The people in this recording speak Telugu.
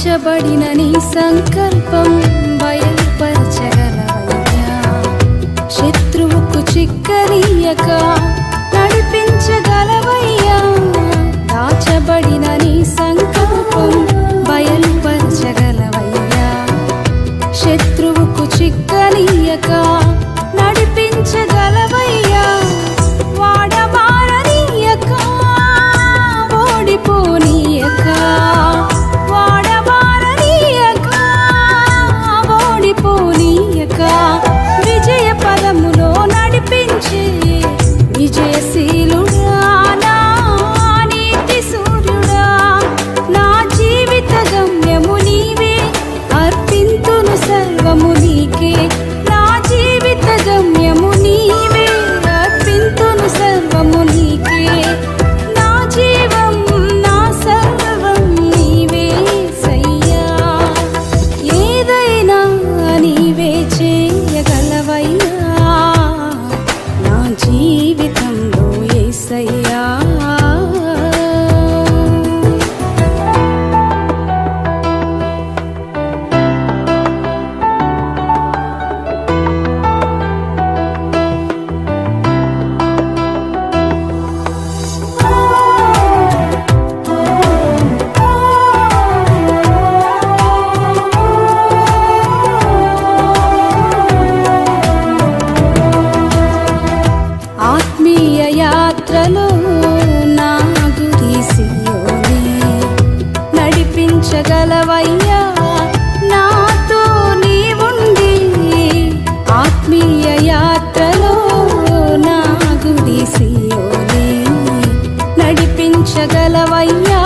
మార్చబడిన నీ సంకల్పం బయలుపరచగలవయ్యా శత్రువుకు చిక్కనీయక రక్షగలవయ్యా నాతో నీవుండి ఆత్మీయ యాత్రలో నా గుడి నడిపించగలవయ్యా.